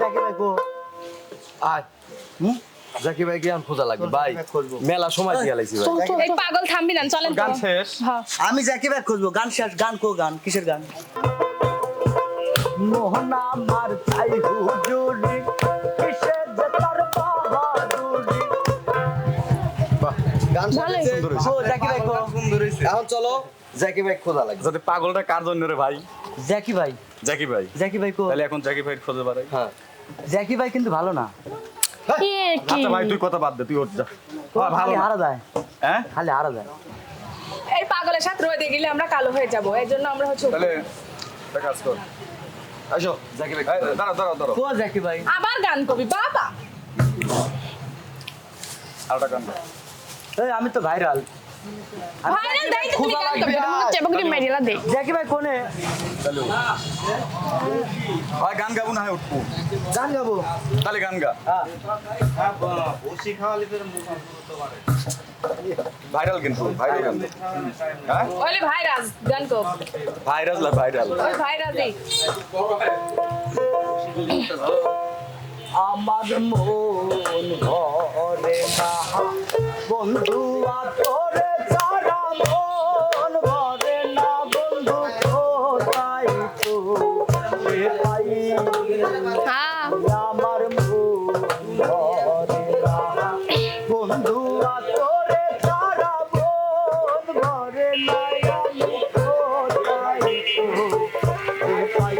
জাকি ভাই কো। আয়। হুম? জাকি ভাই জ্ঞান খোঁজা লাগবে ভাই জাকি ভাই। খুঁজবো। মেলা সময় দিয়ে লাইছি ভাই। এই পাগল থামবি না চলেন গান শেষ? হ্যাঁ আমি জাকি ভাই খুঁজবো। গান শেষ গান কো গান কিসের গান? মোহনা মার চাই হুজুরি কিসের যে বাহাদুরি? গান ভালোই। সুন্দর জাকি ভাই কো। এখন চলো জাকি ভাই খোঁজা লাগবে। যদি পাগলটা কার জন্য রে ভাই? জাকি ভাই জ্যাকি ভাই। জাকি ভাই কো তাহলে এখন জ্যাকি ভাই খোঁজে বাড়াই। হ্যাঁ। জাকি ভাই কিন্তু ভালো না। কি কি আচ্ছা ভাই তুই কথা বাদ দে তুই ওর যা। হ্যাঁ, ভালো। খালি হারা যায়। হ্যাঁ? খালি হারা যায়। এই পাগলের সাথে রয়ে গেলে আমরা কালো হয়ে যাব এই জন্য আমরা হচ্ছে তাহলে একটা কাজ কর। আসো। জাকি ভাই। দাঁড়াও দাঁড়াও দাঁড়াও। কো জাকি ভাই। আবার গান কবি বাবা। আরেকটা গান। এই আমি তো ভাইরাল। ভাইরাল দেই তুমি গান লাগবে, কবি হচ্ছে মেরিলা দে। জাকি ভাই কোনে? তাহলে ভাই গান গাবো না হয় উঠবো। গান গাবো? তাহলে গান গা। হ্যাঁ। ভাইরাল কিন্তু ভাইরাল গান। হ্যাঁ? ওলে ভাইরাজ গান কো ভাইরাল না ভাইরাল? ওই ভাইরাজই আমার মন না। বন্ধু আমার মন ভরে না বন্ধু তোরে সারা ভরে না আমি কোথায় তো এ পাই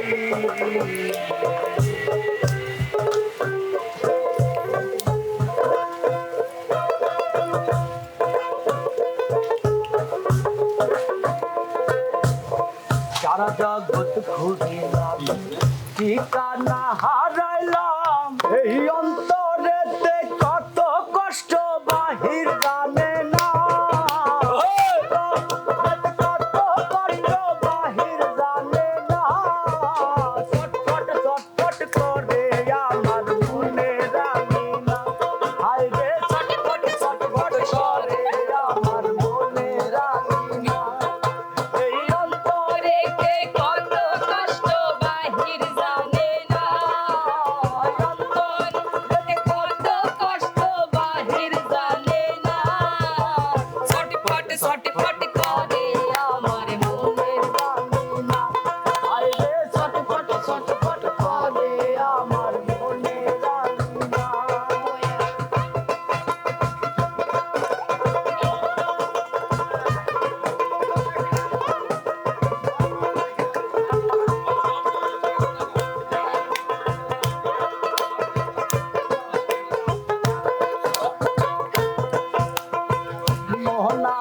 সারা জগৎ ঘুরিলাম ঠিকানা হারাইলাম। এই অন্তরেতে মোহনা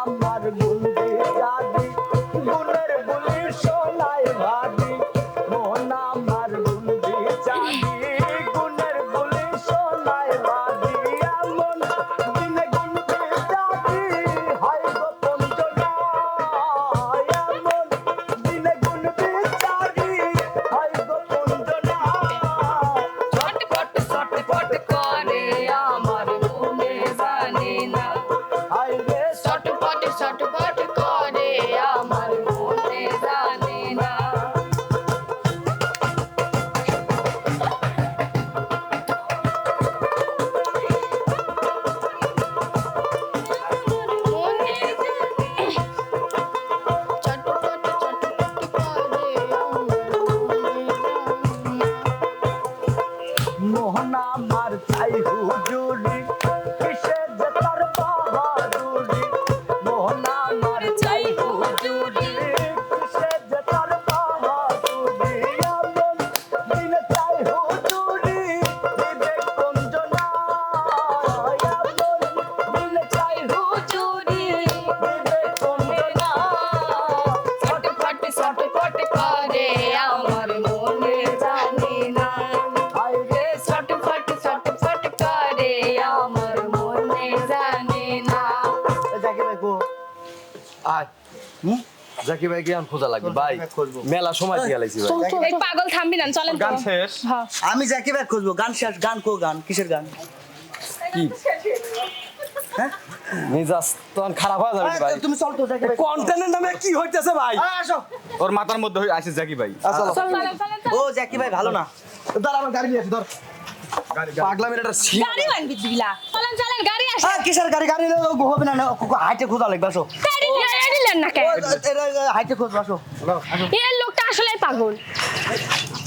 আয়। হুম? জাকি ভাই জ্ঞান খোঁজা লাগবে ভাই। জাকি। মেলা সময় দিয়ে লাইছি ভাই। এই পাগল থামবি না চলেন গান শেষ? হ্যাঁ। আমি জাকি ভাই খুঁজবো গান শেষ গান কো গান কিসের গান? কি? মেজাজ তখন খারাপ হয়ে যাবে ভাই। তুমি চল তো জাকি ভাই। কন্টেন্টের নামে কি হইতেছে ভাই? আসো। ওর মাথার মধ্যে আসিস জ্যাকি ভাই। ও জাকি ভাই ভালো না। ধর আমার গাড়ি নিয়ে আসি ধর। পাগলামের একটা সীমা গাড়ি বানবি চলেন গাড়ি আসে। হ্যাঁ কিসের গাড়ি? গাড়ি হবে না না, হাইটে খোঁজা লাগবে আসো। গাড়ি দিলেন না কেন? হাইটে খোঁজ আসো। এই লোকটা আসলে পাগল।